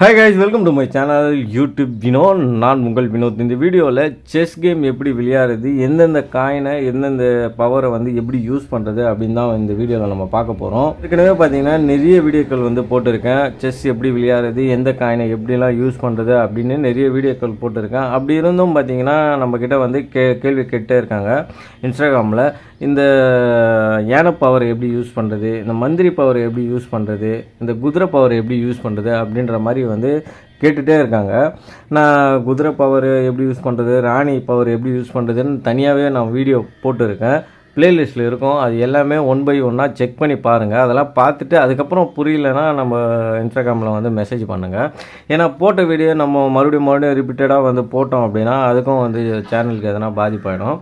Hi guys welcome to my channel YouTube Vinod நான் உங்கள் வினோத். இந்த வீடியோவில் செஸ் கேம் எப்படி விளையாடுறது எந்தெந்த காயினை எந்தெந்த பவரை வந்து எப்படி யூஸ் பண்ணுறது அப்படின்னு தான் இந்த வீடியோவில் நம்ம பார்க்க போகிறோம் ஏற்கனவே பார்த்தீங்கன்னா நிறைய வீடியோக்கள் வந்து போட்டிருக்கேன். செஸ் எப்படி விளையாடுறது எந்த காயினை எப்படிலாம் யூஸ் பண்ணுறது அப்படின்னு நிறைய வீடியோக்கள் போட்டிருக்கேன். அப்படி இருந்தும் பார்த்தீங்கன்னா நம்மக்கிட்ட வந்து கே கேள்வி கேட்டே இருக்காங்க. இன்ஸ்டாகிராமில் இந்த யானை பவர் எப்படி யூஸ் பண்ணுறது இந்த மந்திரி பவர் எப்படி யூஸ் பண்ணுறது இந்த குதிரை பவர் எப்படி யூஸ் பண்ணுறது அப்படின்ற மாதிரி வந்து கேட்டுகிட்டே இருக்காங்க. நான் குதிரை பவர் எப்படி யூஸ் பண்ணுறது ராணி பவர் எப்படி யூஸ் பண்ணுறதுன்னு தனியாகவே நான் வீடியோ போட்டிருக்கேன். ப்ளேலிஸ்ட்டில் இருக்கும். அது எல்லாமே ஒன் பை ஒன்னாக செக் பண்ணி பாருங்கள் அதெல்லாம் பார்த்துட்டு அதுக்கப்புறம் புரியலன்னா நம்ம இன்ஸ்டாகிராமில் வந்து மெசேஜ் பண்ணுங்கள் ஏன்னா போட்ட வீடியோ நம்ம மறுபடியும் மறுபடியும் ரிப்பீட்டடாக வந்து போட்டோம் அப்படின்னா அதுக்கும் வந்து சேனலுக்கு எதனா பாதிப்பாயிடும்.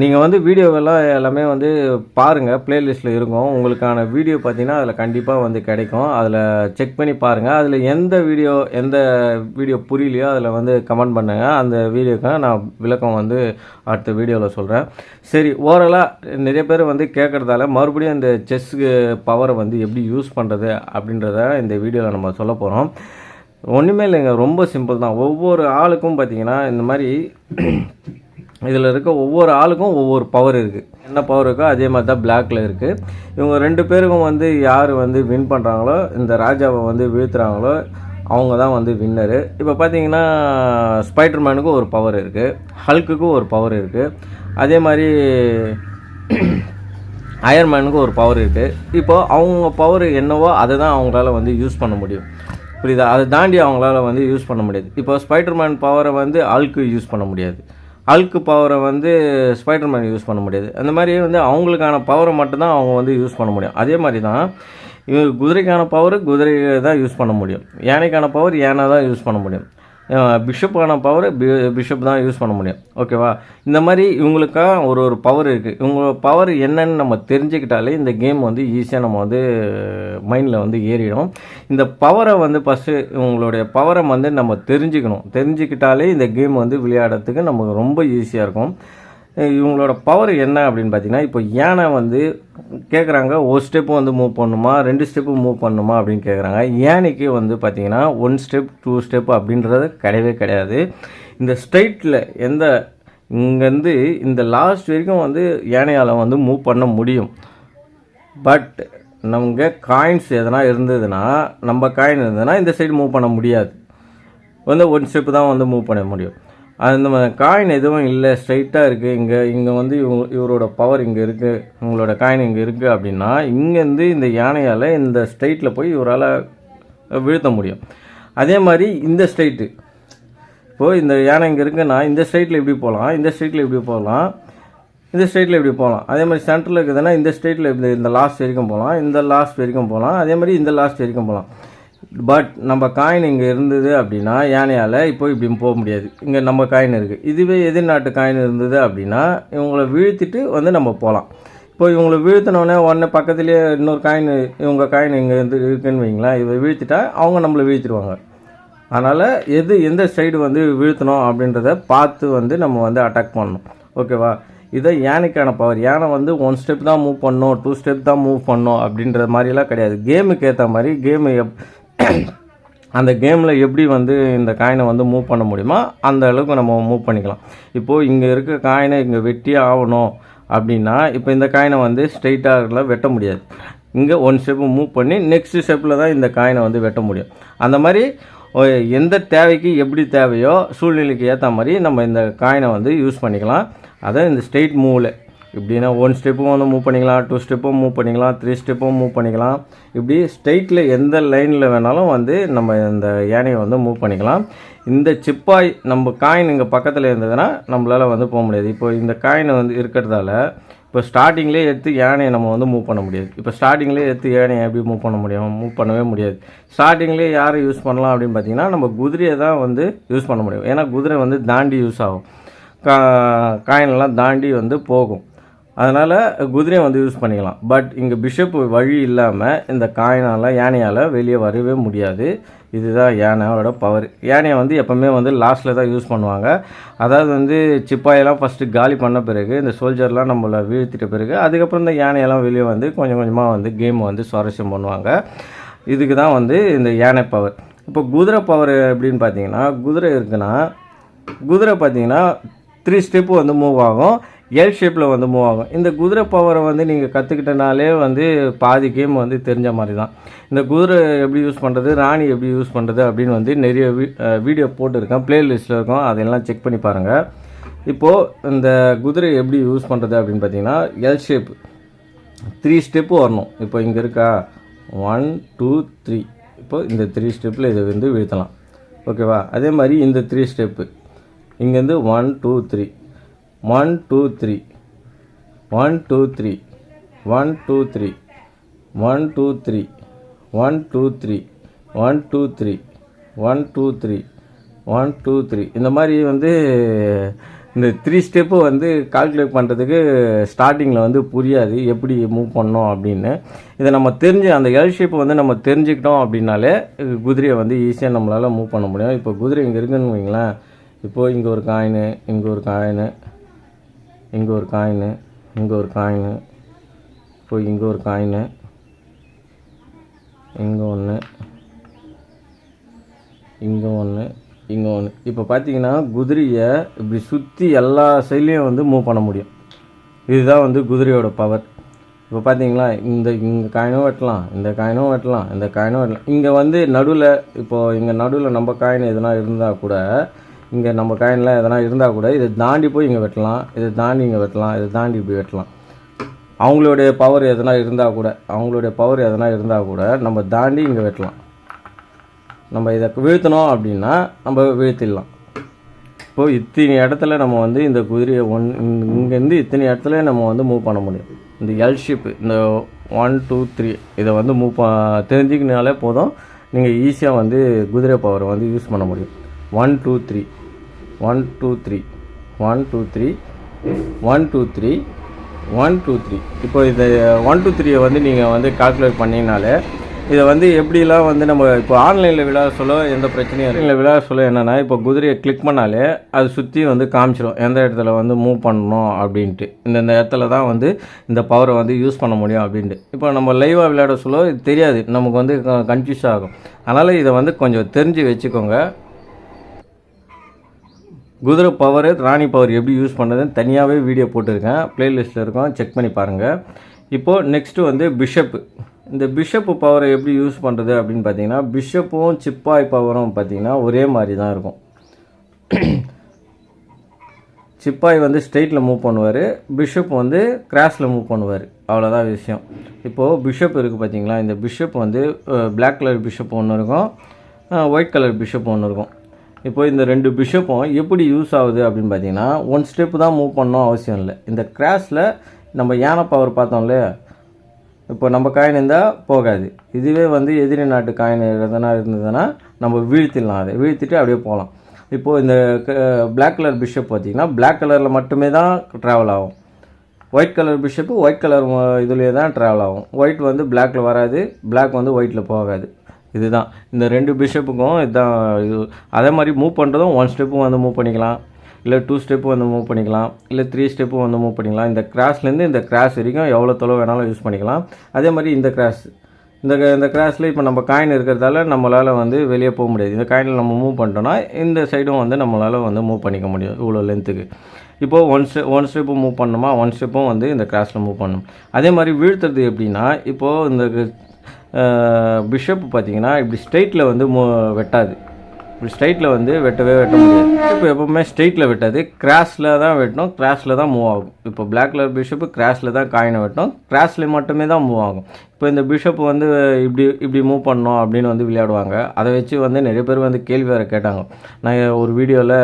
நீங்கள் வந்து வீடியோவெல்லாம் எல்லாமே வந்து பாருங்கள் ப்ளேலிஸ்ட்டில் இருக்கும். உங்களுக்கான வீடியோ பார்த்தீங்கன்னா அதில் கண்டிப்பாக வந்து கிடைக்கும். அதில் செக் பண்ணி பாருங்கள் அதில் எந்த வீடியோ எந்த வீடியோ புரியலையோ அதில் வந்து கமெண்ட் பண்ணுங்கள் அந்த வீடியோக்காக நான் விளக்கம் வந்து அடுத்த வீடியோவில் சொல்கிறேன் சரி ஓவராலாக நிறைய பேர் வந்து கேட்குறதால மறுபடியும் இந்த செஸ்ஸுக்கு பவரை வந்து எப்படி யூஸ் பண்ணுறது அப்படின்றத இந்த வீடியோவில் நம்ம சொல்ல போகிறோம் ஒன்றுமே இல்லைங்க. ரொம்ப சிம்பிள் தான். ஒவ்வொரு ஆளுக்கும் பார்த்தீங்கன்னா இந்த மாதிரி இதில் இருக்க ஒவ்வொரு ஆளுக்கும் ஒவ்வொரு பவர் இருக்குது என்ன பவர் இருக்கோ அதே மாதிரி தான் பிளாக்ல இருக்குது இவங்க ரெண்டு பேருக்கும் வந்து யார் வந்து வின் பண்ணுறாங்களோ இந்த ராஜாவை வந்து வீழ்த்துறாங்களோ அவங்க தான் வந்து வின்னரு இப்போ பார்த்தீங்கன்னா ஸ்பைடர்மேனுக்கும் ஒரு பவர் இருக்குது ஹல்க்குக்கும் ஒரு பவர் இருக்குது அதே மாதிரி அயர்மேனுக்கும் ஒரு பவர் இருக்குது இப்போ அவங்க பவர் என்னவோ அதை தான் அவங்களால வந்து யூஸ் பண்ண முடியும். புரியுதா? அதை தாண்டி அவங்களால வந்து யூஸ் பண்ண முடியாது. இப்போ ஸ்பைடர்மேன் பவரை வந்து ஆளுக்கு யூஸ் பண்ண முடியாது. அல்க்கு பவரை வந்து ஸ்பைடர்மேன் யூஸ் பண்ண முடியாது. அந்த மாதிரி வந்து அவங்களுக்கான பவரை மட்டும்தான் அவங்க வந்து யூஸ் பண்ண முடியும். அதே மாதிரி தான் இவங்க குதிரைக்கான பவர் குதிரையை தான் யூஸ் பண்ண முடியும். யானைக்கான பவர் யானை தான் யூஸ் பண்ண முடியும். பிஷப்புக்கான பவர் பிஷப் தான் யூஸ் பண்ண முடியும். ஓகேவா இந்த மாதிரி இவங்களுக்காக ஒரு ஒரு பவர் இருக்குது இவங்க பவர் என்னன்னு நம்ம தெரிஞ்சுக்கிட்டாலே இந்த கேம் வந்து ஈஸியாக நம்ம வந்து மைண்டில் வந்து ஏறிடும். இந்த பவரை வந்து ஃபஸ்ட்டு இவங்களுடைய பவரை வந்து நம்ம தெரிஞ்சுக்கணும். தெரிஞ்சுக்கிட்டாலே இந்த கேம் வந்து விளையாடுறதுக்கு நமக்கு ரொம்ப ஈஸியாக இருக்கும். இவங்களோட பவர் என்ன அப்படின்னு பார்த்தீங்கன்னா இப்போ யானை வந்து கேட்குறாங்க ஒரு ஸ்டெப்பு வந்து மூவ் பண்ணணுமா ரெண்டு ஸ்டெப்பு மூவ் பண்ணணுமா அப்படின்னு கேட்குறாங்க ஏனைக்கு வந்து பார்த்திங்கன்னா ஒன் ஸ்டெப் டூ ஸ்டெப் அப்படின்றது கிடையவே கிடையாது. இந்த ஸ்ட்ரைட்டில் எந்த இங்கேருந்து இந்த லாஸ்ட் வரைக்கும் வந்து யானையால் வந்து மூவ் பண்ண முடியும். பட் நமக்கு காயின்ஸ் எதனா இருந்ததுன்னா நம்ம காயின் இருந்ததுன்னா இந்த சைடு மூவ் பண்ண முடியாது. வந்து ஒன் ஸ்டெப்பு தான் வந்து மூவ் பண்ண முடியும். அந்த மாதிரி காயின் எதுவும் இல்லை ஸ்ட்ரைட்டாக இருக்குது இங்கே இங்கே வந்து இவங்க இவரோட பவர் இங்கே இருக்குது உங்களோட காயின் இங்கே இருக்குது அப்படின்னா இங்கேருந்து இந்த யானையால் இந்த ஸ்ட்ரைட்டில் போய் இவரால் வீழ்த்த முடியும். அதே மாதிரி இந்த ஸ்ட்ரைட்டு இப்போது இந்த யானை இங்கே இருக்குன்னா இந்த ஸ்ட்ரைட்டில் எப்படி போகலாம் இந்த ஸ்ட்ரைட்டில் எப்படி போகலாம் இந்த ஸ்ட்ரைட்டில் எப்படி போகலாம் அதே மாதிரி சென்டரில் இருக்குதுன்னா இந்த ஸ்ட்ரைட்டில் இந்த இந்த லாஸ்ட் வரைக்கும் போகலாம் இந்த லாஸ்ட் வரைக்கும் போகலாம் அதே மாதிரி இந்த லாஸ்ட் வரைக்கும் போகலாம் பட் நம்ம காயின் இங்கே இருந்தது அப்படின்னா யானையால் இப்போ இப்படி போக முடியாது. இங்கே நம்ம காயின் இருக்குது இதுவே எதிர்நாட்டு காயின் இருந்தது அப்படின்னா இவங்களை வீழ்த்திட்டு வந்து நம்ம போகலாம். இப்போ இவங்களை வீழ்த்தினோடனே உடனே பக்கத்துலேயே இன்னொரு காயின் இவங்க காயின் இங்கே இருந்து இருக்குன்னு வைங்களேன். இதை வீழ்த்திட்டா அவங்க நம்மளை வீழ்த்திடுவாங்க. அதனால் எது எந்த சைடு வந்து வீழ்த்தணும் அப்படின்றத பார்த்து வந்து நம்ம வந்து அட்டாக் பண்ணணும். ஓகேவா இதை யானைக்கான பவர் யானை வந்து ஒன் ஸ்டெப் தான் மூவ் பண்ணும் டூ ஸ்டெப் தான் மூவ் பண்ணும் அப்படின்ற மாதிரிலாம் கிடையாது. கேமுக்கு ஏற்ற மாதிரி கேமு எப் அந்த கேமில் எப்படி வந்து இந்த காயினை வந்து மூவ் பண்ண முடியுமோ அந்த அளவுக்கு நம்ம மூவ் பண்ணிக்கலாம். இப்போது இங்கே இருக்க காயினை இங்கே வெட்டியே ஆகணும் அப்படின்னா இப்போ இந்த காயினை வந்து ஸ்ட்ரெயிட்டாக வெட்ட முடியாது. இங்கே ஒன் ஸ்டெப்பு மூவ் பண்ணி நெக்ஸ்ட் ஸ்டெப்பில் தான் இந்த காயினை வந்து வெட்ட முடியும். அந்த மாதிரி எந்த தேவைக்கு எப்படி தேவையோ சூழ்நிலைக்கு ஏற்ற மாதிரி நம்ம இந்த காயினை வந்து யூஸ் பண்ணிக்கலாம். அதை இந்த ஸ்ட்ரெயிட் மூவில் இப்படின்னா ஒன் ஸ்டெப்பும் வந்து மூவ் பண்ணிக்கலாம் டூ ஸ்டெப்பும் மூவ் பண்ணிக்கலாம் த்ரீ ஸ்டெப்பும் மூவ் பண்ணிக்கலாம். இப்படி ஸ்ட்ரெயிட்டில் எந்த லைனில் வேணாலும் வந்து நம்ம இந்த யானையை வந்து மூவ் பண்ணிக்கலாம். இந்த சிப்பாய் நம்ம காயின் இங்கே பக்கத்தில் இருந்ததுன்னா நம்மளால் வந்து போக முடியாது. இப்போ இந்த காயின் வந்து இருக்கிறதால இப்போ ஸ்டார்டிங்லேயே எடுத்து யானையை நம்ம வந்து மூவ் பண்ண முடியாது. இப்போ ஸ்டார்டிங்லேயே எடுத்து யானையை எப்படி மூவ் பண்ண முடியும்? மூவ் பண்ணவே முடியாது. ஸ்டார்டிங்லேயே யாரை யூஸ் பண்ணலாம் அப்படின்னு பார்த்தீங்கன்னா நம்ம குதிரையை தான் வந்து யூஸ் பண்ண முடியும். ஏன்னா குதிரை வந்து தாண்டி யூஸ் ஆகும். கா காயினெல்லாம் தாண்டி வந்து போகும். அதனால் குதிரையை வந்து யூஸ் பண்ணிக்கலாம். பட் இங்கே பிஷப் வழி இல்லாமல் இந்த காயினால் யானையால் வெளியே வரவே முடியாது. இதுதான் யானையோட பவர் யானையை வந்து எப்போவுமே வந்து லாஸ்ட்டில் தான் யூஸ் பண்ணுவாங்க. அதாவது வந்து சிப்பாயெல்லாம் ஃபஸ்ட்டு காலி பண்ண பிறகு இந்த சோல்ஜர்லாம் நம்மளை வீழ்த்திட்ட பிறகு அதுக்கப்புறம் இந்த யானையெல்லாம் வெளியே வந்து கொஞ்சம் கொஞ்சமாக வந்து கேம் வந்து சுவாரஸ்யம் பண்ணுவாங்க. இதுக்கு தான் வந்து இந்த யானை பவர் இப்போ குதிரை பவர் எப்படின்னு பார்த்தீங்கன்னா குதிரை இருக்குன்னா குதிரை பார்த்தீங்கன்னா த்ரீ ஸ்டெப்பு வந்து மூவ் ஆகும். எல் ஷேப்பில் வந்து மூவ் ஆகும். இந்த குதிரை பவரை வந்து நீங்கள் கற்றுக்கிட்டனாலே வந்து பாதி கேம் வந்து தெரிஞ்ச மாதிரி தான் இந்த குதிரை எப்படி யூஸ் பண்ணுறது ராணி எப்படி யூஸ் பண்ணுறது அப்படின்னு வந்து நிறைய வீ வீடியோ போட்டிருக்கேன். ப்ளேலிஸ்ட்டில் இருக்கும். அதெல்லாம் செக் பண்ணி பாருங்கள் இப்போது இந்த குதிரை எப்படி யூஸ் பண்ணுறது அப்படின்னு பார்த்தீங்கன்னா எல் ஷேப் த்ரீ ஸ்டெப்பு வரணும். இப்போ இங்கே இருக்கா? ஒன் டூ த்ரீ இப்போ இந்த த்ரீ ஸ்டெப்பில் இதை வந்து வீழ்த்தலாம். ஓகேவா அதே மாதிரி இந்த த்ரீ ஸ்டெப்பு இங்கேருந்து one two three one two three one two three one two three one two three one two three one two three one two three one two three இந்த மாதிரி வந்து இந்த த்ரீ ஸ்டெப்பு வந்து calculate பண்ணுறதுக்கு ஸ்டார்டிங்கில் வந்து புரியாது. எப்படி மூவ் பண்ணோம் அப்படின்னு. இதை நம்ம தெரிஞ்சு அந்த எல் ஷேப்பை வந்து நம்ம தெரிஞ்சுக்கிட்டோம் அப்படின்னாலே குதிரையை வந்து ஈஸியாக நம்மளால் மூவ் பண்ண முடியும். இப்போ குதிரை இங்கே இருக்குன்னு வைங்களேன். இப்போது இங்கே ஒரு காயினு இங்கே ஒரு காயினு இங்கே ஒரு காயினு இங்கே ஒரு காயினு இப்போ இங்கே ஒரு காயினு இங்கே ஒன்று இங்கே ஒன்று இங்கே ஒன்று இப்போ பார்த்தீங்கன்னா குதிரையை இப்படி சுற்றி எல்லா சைட்லேயும் வந்து மூவ் பண்ண முடியும். இதுதான் வந்து குதிரையோட பவர் இப்போ பார்த்தீங்களா இந்த இங்கே காயினும் வெட்டலாம் இந்த காயினும் வெட்டலாம் இந்த காயினும் வெட்டலாம். இங்கே வந்து நடுவில் இப்போது இங்கே நடுவில் நம்ம காயின் எதனா இருந்தால் கூட இங்கே நம்ம காயின்லாம் எதனா இருந்தால் கூட இதை தாண்டி போய் இங்கே வெட்டலாம் இதை தாண்டி இங்கே வெட்டலாம் இதை தாண்டி இப்படி வெட்டலாம். அவங்களுடைய பவர் எதனா இருந்தால் கூட அவங்களுடைய பவர் எதனா இருந்தால் கூட நம்ம தாண்டி இங்கே வெட்டலாம். நம்ம இதை வீழ்த்தணும் அப்படின்னா நம்ம வீழ்த்திடலாம். இப்போது இத்தனை இடத்துல நம்ம வந்து இந்த குதிரையை ஒன் இங்கேருந்து இத்தனை இடத்துல நம்ம வந்து மூவ் பண்ண முடியும். இந்த எல் ஷிப்பு இந்த ஒன் டூ த்ரீ இதை வந்து மூவ் ப தெரிஞ்சுக்கினாலே போதும். நீங்கள் ஈஸியாக வந்து குதிரை பவரை வந்து யூஸ் பண்ண முடியும். One two three one two three. One two three. One two three. One two three. இப்போ இது ஒன் டூ த்ரீயை வந்து நீங்கள் வந்து கால்குலேட் பண்ணிங்கனாலே இதை வந்து எப்படிலாம் வந்து நம்ம இப்போ ஆன்லைனில் விழா சொல்ல எந்த பிரச்சனையும் இல்லை. விழா சொல்ல என்னென்னா இப்போ குதிரையை கிளிக் பண்ணாலே அது சுற்றி வந்து காமிச்சிடும் எந்த இடத்துல வந்து மூவ் பண்ணணும் அப்படின்ட்டு. இந்தந்த இடத்துல தான் வந்து இந்த பவரை வந்து யூஸ் பண்ண முடியும் அப்படின்ட்டு. இப்போ நம்ம லைவாக விளையாட சொல்ல இது தெரியாது. நமக்கு வந்து கன்ஃபியூஸ் ஆகும். அதனால் இதை வந்து கொஞ்சம் தெரிஞ்சு வச்சுக்கோங்க. குதிரை பவர் ராணி பவர் எப்படி யூஸ் பண்ணுறதுன்னு தனியாகவே வீடியோ போட்டிருக்கேன். ப்ளேலிஸ்ட்டில் இருக்கும். செக் பண்ணி பாருங்கள் இப்போது நெக்ஸ்ட்டு வந்து பிஷப்பு இந்த பிஷப்பு பவரை எப்படி யூஸ் பண்ணுறது அப்படின்னு பார்த்தீங்கன்னா பிஷப்பும் சிப்பாய் பவரும் பார்த்தீங்கன்னா ஒரே மாதிரி தான் இருக்கும். சிப்பாய் வந்து ஸ்ட்ரெயிட்டில் மூவ் பண்ணுவார். பிஷப் வந்து கிராஸில் மூவ் பண்ணுவார். அவ்வளோதான் விஷயம். இப்போது பிஷப் இருக்குது பார்த்தீங்களா இந்த பிஷப் வந்து பிளாக் கலர் பிஷப் ஒன்று இருக்கும். ஒயிட் கலர் பிஷப் ஒன்று இருக்கும். இப்போ இந்த ரெண்டு பிஷப்பும் எப்படி யூஸ் ஆகுது அப்படின்னு பார்த்தீங்கன்னா ஒன் ஸ்டெப்பு தான் மூவ் பண்ணணும் அவசியம் இல்லை. இந்த கிராஸில் நம்ம யானை பவர் பார்த்தோம் இல்லையா? இப்போ நம்ம காயின் இருந்தால் போகாது. இதுவே வந்து எதிரி நாட்டு காயின் எதனா இருந்ததுன்னா நம்ம வீழ்த்திடலாம் அதை. வீழ்த்திட்டு அப்படியே போகலாம். இப்போது இந்த பிளாக் கலர் பிஷப் பார்த்தீங்கன்னா பிளாக் கலரில் மட்டுமே தான் ட்ராவல் ஆகும். White colour bishop white colour இதுலேயே தான் ட்ராவல் ஆகும். ஒயிட் வந்து பிளாக்கில் வராது பிளாக் வந்து ஒயிட்டில் போகாது. இதுதான். இந்த ரெண்டு பிஷப்புக்கும் இதுதான் இது. அதே மாதிரி மூவ் பண்ணுறதும் ஒன் ஸ்டெப்பும் வந்து மூவ் பண்ணிக்கலாம். இல்லை டூ ஸ்டெப்பு வந்து மூவ் பண்ணிக்கலாம். இல்லை த்ரீ ஸ்டெப்பு வந்து மூவ் பண்ணிக்கலாம். இந்த கிராஸ்லேருந்து இந்த கிராஸ் வரைக்கும் எவ்வளோ தொலைவு வேணாலும் யூஸ் பண்ணிக்கலாம். அதே மாதிரி இந்த கிராஸ் இந்த இந்த கிராஸில் இப்போ நம்ம காயின் இருக்கிறதால நம்மளால் வந்து வெளியே போக முடியாது. இந்த காயினில் நம்ம மூவ் பண்ணிட்டோம்னா இந்த சைடும் வந்து நம்மளால் வந்து மூவ் பண்ணிக்க முடியும் இவ்வளோ லென்த்துக்கு இப்போது ஒன் ஸ்டெப் ஒன் ஸ்டெப்பும் மூவ் பண்ணணுமா? ஒன் ஸ்டெப்பும் வந்து இந்த கிராஸில் மூவ் பண்ணணும். அதே மாதிரி வீழ்த்துறது எப்படின்னா இப்போது இந்த பிஷப் பார்த்தீங்கன்னா இப்படி ஸ்ட்ரெயிட்டில் வந்து மு வெட்டாது. இப்படி ஸ்ட்ரைட்டில் வந்து வெட்டவே வெட்ட முடியாது. இப்போ எப்போவுமே ஸ்ட்ரெயிட்டில் வெட்டாது. கிராஸில் தான் வெட்டணும். கிராஸில் தான் மூவ் ஆகும். இப்போ பிளாக் கலர் பிஷப்பு கிராஸில் தான் காயினை வெட்டணும். கிராஸில் மட்டுமே தான் மூவ் ஆகும். இப்போ இந்த பிஷப் வந்து இப்படி இப்படி மூவ் பண்ணோம் அப்படின்னு வந்து விளையாடுவாங்க. அதை வச்சு வந்து நிறைய பேர் வந்து கேள்வி வேறு கேட்டாங்க. நான் ஒரு வீடியோவில்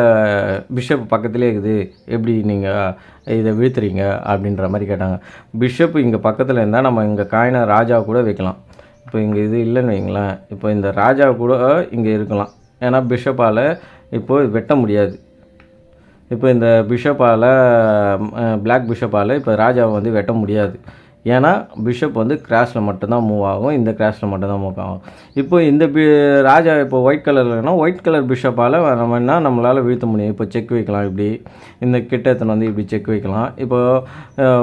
பிஷப் பக்கத்துலேயே இருக்குது. எப்படி நீங்கள் இதை வீழ்த்துறீங்க? அப்படின்ற மாதிரி கேட்டாங்க. பிஷப் இங்கே பக்கத்தில் இருந்தால் நம்ம இங்கே காயினை ராஜா கூட வைக்கலாம். இப்போ இங்கே இது இல்லைன்னு வைங்களேன். இப்போ இந்த ராஜா கூட இங்கே இருக்கலாம். ஏன்னா பிஷப்பால் இப்போது வெட்ட முடியாது. இப்போ இந்த பிஷப்பால் பிளாக் பிஷப்பால் இப்போ ராஜாவை வந்து வெட்ட முடியாது. ஏன்னா பிஷப் வந்து கிராஷில் மட்டும்தான் மூவ் ஆகும். இந்த கிராஷில் மட்டும்தான் மூவ் ஆகும். இப்போ இந்த பி ராஜா இப்போ ஒயிட் கலர்லன்னா ஒயிட் கலர் பிஷப்பால் நம்ம என்ன நம்மளால் வீழ்த்த முடியும். இப்போ செக் வைக்கலாம் இப்படி. இந்த கிட்டத்தனை வந்து இப்படி செக் வைக்கலாம். இப்போ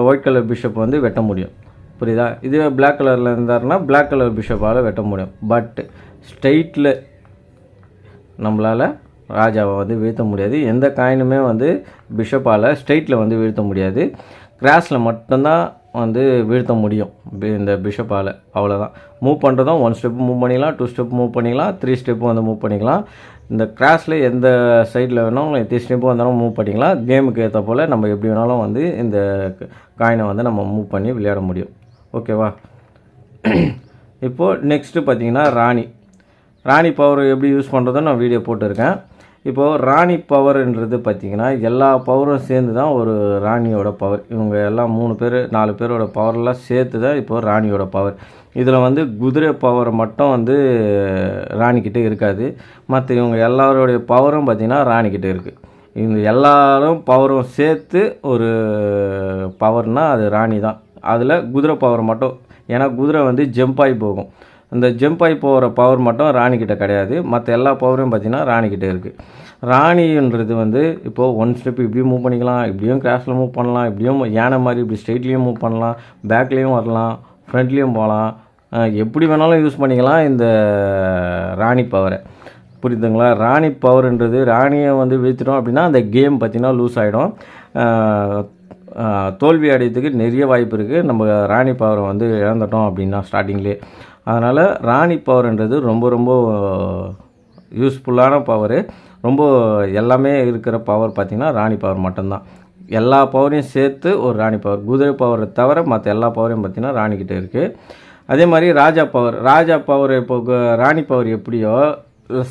ஒயிட் கலர் பிஷப் வந்து வெட்ட முடியும். புரியுதா? இதுவே பிளாக் கலரில் இருந்தாருன்னா பிளாக் கலர் பிஷப்பால் வெட்ட முடியும். பட் ஸ்ட்ரெயிட்டில் நம்மளால் ராஜாவை வந்து வீழ்த்த முடியாது. எந்த காயினுமே வந்து பிஷப்பால் ஸ்ட்ரெயிட்டில் வந்து வீழ்த்த முடியாது. கிராஸில் மட்டும்தான் வந்து வீழ்த்த முடியும். பி- இந்த பிஷப்பால் அவ்வளோதான் மூவ் பண்ணுறதும் ஒன் ஸ்டெப் மூவ் பண்ணிக்கலாம் டூ ஸ்டெப் மூவ் பண்ணிக்கலாம் த்ரீ ஸ்டெப் வந்து மூவ் பண்ணிக்கலாம். இந்த கிராஸில் எந்த சைடில் வேணாலும் எத்தனை ஸ்டெப்பும் வந்தாலும் மூவ் பண்ணிக்கலாம். கேமுக்கு ஏற்ற போல் நம்ம எப்படி வேணாலும் வந்து இந்த காயினை வந்து நம்ம மூவ் பண்ணி விளையாட முடியும். ஓகேவா? இப்போது நெக்ஸ்ட்டு பார்த்தீங்கன்னா ராணி. ராணி பவர் எப்படி யூஸ் பண்ணுறதோ நான் வீடியோ போட்டிருக்கேன். இப்போது ராணி பவர்ன்றது பார்த்தீங்கன்னா எல்லா பவரும் சேர்ந்து தான் ஒரு ராணியோட பவர் இவங்க எல்லாம் மூணு பேர் நாலு பேரோட பவர்லாம் சேர்த்து தான் இப்போது ராணியோட பவர் இதில் வந்து குதிரை பவர் மட்டும் வந்து ராணிக்கிட்டே இருக்காது. மற்ற இவங்க எல்லாரோடைய பவரும் பார்த்திங்கன்னா ராணிக்கிட்டே இருக்குது இவங்க எல்லாரும் பவரும் சேர்த்து ஒரு பவர்னால் அது ராணி தான் அதில் குதிரை பவர் மட்டும் ஏன்னா குதிரை வந்து ஜம்ப் போகும். அந்த ஜம்ப் போகிற பவர் மட்டும் ராணிக்கிட்ட கிடையாது. மற்ற எல்லா பவரும் பார்த்திங்கன்னா ராணிக்கிட்ட இருக்குது ராணின்றது வந்து இப்போது ஒன் ஸ்டெப் இப்படியும் மூவ் பண்ணிக்கலாம் இப்படியும் கிராஷில் மூவ் பண்ணலாம் இப்படியும் யானை மாதிரி இப்படி ஸ்ட்ரெயிட்லேயும் மூவ் பண்ணலாம் பேக்லேயும் வரலாம் ஃப்ரண்ட்லேயும் போகலாம். எப்படி வேணாலும் யூஸ் பண்ணிக்கலாம் இந்த ராணி பவரை புரியுதுங்களா? ராணி பவர்ன்றது ராணியை வந்து வீழ்த்திட்டோம் அப்படின்னா அந்த கேம் பார்த்திங்கன்னா லூஸ் ஆகிடும் தோல்வி அடையத்துக்கு நிறைய வாய்ப்பு இருக்குது நம்ம ராணி பவரை வந்து இழந்துட்டோம் அப்படின்னா ஸ்டார்டிங்லேயே அதனால் ராணி பவர்ன்றது ரொம்ப ரொம்ப யூஸ்ஃபுல்லான பவரு ரொம்ப எல்லாமே இருக்கிற பவர் பார்த்திங்கன்னா ராணி பவர் மட்டும்தான். எல்லா பவரையும் சேர்த்து ஒரு ராணி பவர் குதிரை பவரை தவிர மற்ற எல்லா பவரையும் பார்த்திங்கன்னா ராணிக்கிட்ட இருக்குது அதே மாதிரி ராஜா பவர் ராஜா பவர் இப்போ ராணி பவர் எப்படியோ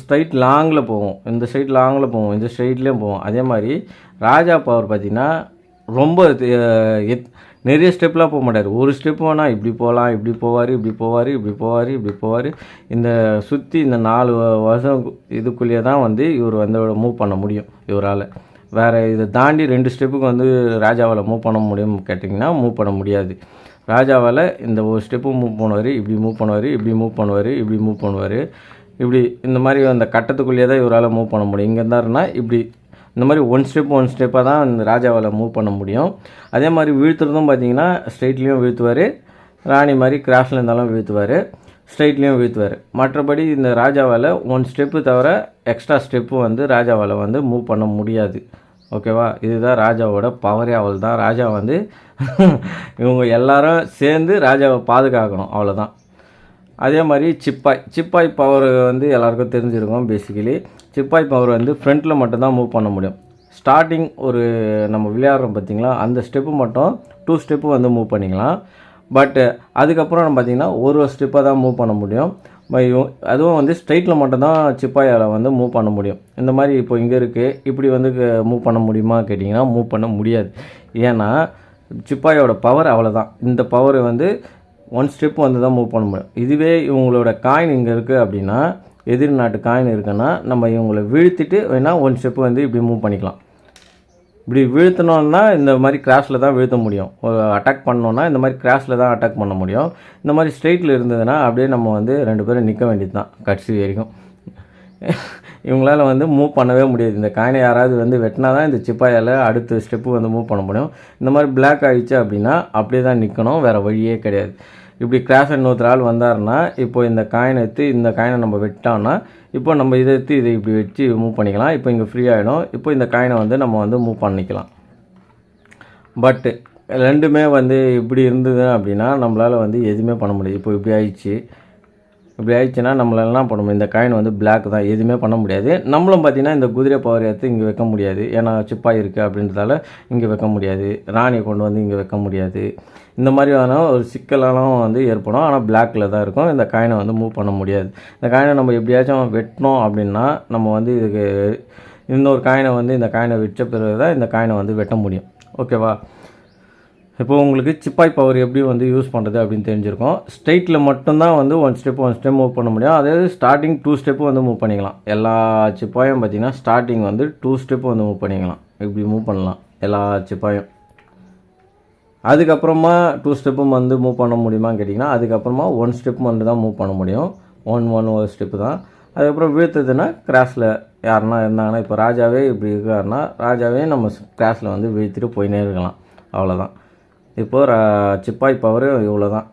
ஸ்ட்ரைட் லாங்கில் போவோம் இந்த ஸ்ட்ரைட் லாங்கில் போவோம் இந்த ஸ்ட்ரைட்லேயும் போவோம் அதே மாதிரி ராஜா பவர் பார்த்திங்கன்னா ரொம்ப எத்- நிறைய ஸ்டெப்லாம் போக மாட்டார். ஒரு ஸ்டெப் வேணால் இப்படி போகலாம் இப்படி போவார் இப்படி போவார் இப்படி போவார் இப்படி போவார். இந்த சுற்றி இந்த நாலு வருஷம் இதுக்குள்ளேயே தான் வந்து இவர் வந்து மூவ் பண்ண முடியும் இவரால். வேறு இதை தாண்டி ரெண்டு ஸ்டெப்புக்கு வந்து ராஜாவால் மூவ் பண்ண முடியும் கேட்டிங்கன்னா மூவ் பண்ண முடியாது. ராஜாவால் இந்த ஒரு ஸ்டெப்பு மூவ் பண்ணுவார் இப்படி மூவ் பண்ணுவார் இப்படி மூவ் பண்ணுவார் இப்படி மூவ் பண்ணுவார். இப்படி இந்த மாதிரி அந்த கட்டத்துக்குள்ளேயே தான் இவரால் மூவ் பண்ண முடியும். இங்கே இருந்தாருன்னா இப்படி இந்த மாதிரி ஒன் ஸ்டெப் ஒன் ஸ்டெப்பாக தான் இந்த ராஜாவால் மூவ் பண்ண முடியும். அதே மாதிரி வீழ்த்துறதும் பார்த்தீங்கன்னா ஸ்ட்ரெயிட்லேயும் வீழ்த்துவார். ராணி மாதிரி கிராஃப்டில் இருந்தாலும் வீழ்த்துவார். ஸ்ட்ரைட்லேயும் வீழ்த்துவார். மற்றபடி இந்த ராஜாவால் ஒன் ஸ்டெப்பு தவிர எக்ஸ்ட்ரா ஸ்டெப்பு வந்து ராஜாவால் வந்து மூவ் பண்ண முடியாது. ஓகேவா இதுதான் ராஜாவோட பவரே அவள் தான் ராஜா வந்து இவங்க எல்லாரும் சேர்ந்து ராஜாவை பாதுகாக்கணும். அவ்வளோதான் அதே மாதிரி சிப்பாய். சிப்பாய் பவர் வந்து எல்லாருக்கும் தெரிஞ்சிருக்கும் பேசிக்கலி சிப்பாய் பவர் வந்து ஃப்ரண்ட்டில் மட்டும்தான் மூவ் பண்ண முடியும். ஸ்டார்டிங் ஒரு நம்ம விளையாடுறோம் பார்த்திங்களா அந்த ஸ்டெப்பு மட்டும் டூ ஸ்டெப்பு வந்து மூவ் பண்ணிக்கலாம். பட்டு அதுக்கப்புறம் நம்ம பார்த்தீங்கன்னா ஒரு ஒரு ஸ்டெப்பாக தான் மூவ் பண்ண முடியும். அதுவும் வந்து ஸ்ட்ரைட்டில் மட்டும்தான் சிப்பாயால் வந்து மூவ் பண்ண முடியும். இந்த மாதிரி இப்போ இங்கே இருக்குது இப்படி வந்து மூவ் பண்ண முடியுமா கேட்டிங்கன்னா மூவ் பண்ண முடியாது. ஏன்னா சிப்பாயோட பவர் அவ்வளோதான் இந்த பவர் வந்து ஒன் ஸ்டெப் வந்து தான் மூவ் பண்ண முடியும். இதுவே இவங்களோட காயின் இங்கே இருக்குது அப்படின்னா எதிர் நாட்டு காயின் இருக்குன்னா நம்ம இவங்களை வீழ்த்திட்டு வேணால் ஒன் ஸ்டெப் வந்து இப்படி மூவ் பண்ணிக்கலாம். இப்படி வீழ்த்தணும்னா இந்த மாதிரி கிராஷில் தான் வீழ்த்த முடியும். ஒரு அட்டாக் பண்ணோன்னா இந்த மாதிரி கிராஷில் தான் அட்டாக் பண்ண முடியும். இந்த மாதிரி ஸ்ட்ரெயிட்டில் இருந்ததுன்னா அப்படியே நம்ம வந்து ரெண்டு பேரும் நிற்க வேண்டியது தான். கட்சி வரைக்கும். இவங்களால வந்து மூவ் பண்ணவே முடியாது. இந்த காயினை யாராவது வந்து வெட்டினா தான் இந்த சிப்பாயால் அடுத்த ஸ்டெப்பு வந்து மூவ் பண்ண முடியும். இந்த மாதிரி பிளாக் ஆகிடுச்சு அப்படின்னா அப்படியே தான் நிற்கணும் வேறு வழியே கிடையாது. இப்படி கிராஸ் இன்னொருத்தர் ஆள் வந்தாருன்னா இப்போ இந்த காயினை எடுத்து இந்த காயினை நம்ம வெட்டோம்னா இப்போ நம்ம இதை எடுத்து இதை இப்படி வச்சு மூவ் பண்ணிக்கலாம். இப்போ இங்கே ஃப்ரீ ஆகிடும் இப்போ இந்த காயினை வந்து நம்ம வந்து மூவ் பண்ணிக்கலாம். பட்டு ரெண்டுமே வந்து இப்படி இருந்தது அப்படின்னா நம்மளால் வந்து எதுவுமே பண்ண முடியாது. இப்போ இப்படி ஆயிடுச்சு. இப்படி ஆயிடுச்சுன்னா நம்மளால என்ன பண்ண முடியும் இந்த காயின் வந்து பிளாக் தான். எதுவுமே பண்ண முடியாது. நம்மளும் பார்த்தீங்கன்னா இந்த குதிரை பவர் எடுத்து இங்கே வைக்க முடியாது. ஏன்னா சிப்பாக இருக்குது அப்படின்றதால இங்கே வைக்க முடியாது. ராணியை கொண்டு வந்து இங்கே வைக்க முடியாது. இந்த மாதிரியான ஒரு சிக்கலெல்லாம் வந்து ஏற்படும். ஆனால் பிளாக்கில் தான் இருக்கும். இந்த காயினை வந்து மூவ் பண்ண முடியாது. இந்த காயினை நம்ம எப்படியாச்சும் வெட்டினோம் அப்படின்னா நம்ம வந்து இதுக்கு இன்னொரு காயினை வந்து இந்த காயினை விற்ற பிறகு தான் இந்த காயினை வந்து வெட்ட முடியும். ஓகேவா இப்போ உங்களுக்கு சிப்பாய் பவர் எப்படி வந்து யூஸ் பண்ணுறது அப்படின்னு தெரிஞ்சிருக்கும். ஸ்ட்ரெயிட்டில் மட்டும்தான் வந்து one step one step move பண்ண முடியும். அதாவது ஸ்டார்டிங் டூ ஸ்டெப்பு வந்து மூவ் பண்ணிக்கலாம். எல்லா சிப்பாயும் பார்த்தீங்கன்னா ஸ்டார்டிங் வந்து டூ ஸ்டெப்பு வந்து மூவ் பண்ணிக்கலாம். இப்படி மூவ் பண்ணலாம். எல்லா சிப்பாயும். அதுக்கப்புறமா டூ ஸ்டெப்பும் வந்து மூவ் பண்ண முடியுமான்னு கேட்டிங்கன்னா அதுக்கப்புறமா ஒன் ஸ்டெப் வந்து தான் மூவ் பண்ண முடியும். ஒன் ஒன் ஒரு ஸ்டெப்பு தான். அதுக்கப்புறம் வீழ்த்ததுன்னா கிராஸில் யாருன்னா இருந்தாங்கன்னா இப்போ ராஜாவே இப்படி இருக்காருன்னா ராஜாவே நம்ம கிராஸில் வந்து வீழ்த்திட்டு போயினே இருக்கலாம். அவ்வளோதான் இப்போது சிப்பாய் பவர் இவ்வளோ தான்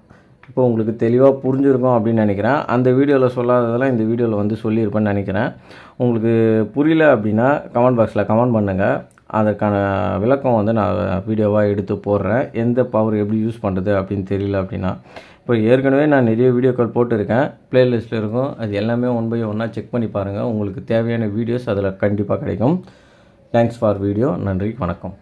இப்போ உங்களுக்கு தெளிவாக புரிஞ்சிருக்கும் அப்படின்னு நினைக்கிறேன். அந்த வீடியோவில் சொல்லாததெல்லாம் இந்த வீடியோவில் வந்து சொல்லியிருப்பேன்னு நினைக்கிறேன். உங்களுக்கு புரியல அப்படின்னா கமெண்ட் பாக்ஸில் கமெண்ட் பண்ணுங்கள் அதற்கான விளக்கம் வந்து நான் வீடியோவாக எடுத்து போடுறேன். எந்த பவர் எப்படி யூஸ் பண்ணுறது அப்படின்னு தெரியல அப்படின்னா. இப்போ ஏற்கனவே நான் நிறைய வீடியோக்கள் போட்டிருக்கேன். ப்ளேலிஸ்ட்டில் இருக்கும். அது எல்லாமே ஒன் பை ஒன்றா செக் பண்ணி பாருங்கள் உங்களுக்கு தேவையான வீடியோஸ் அதில் கண்டிப்பாக கிடைக்கும். தேங்க்ஸ் ஃபார் வீடியோ நன்றி. வணக்கம்.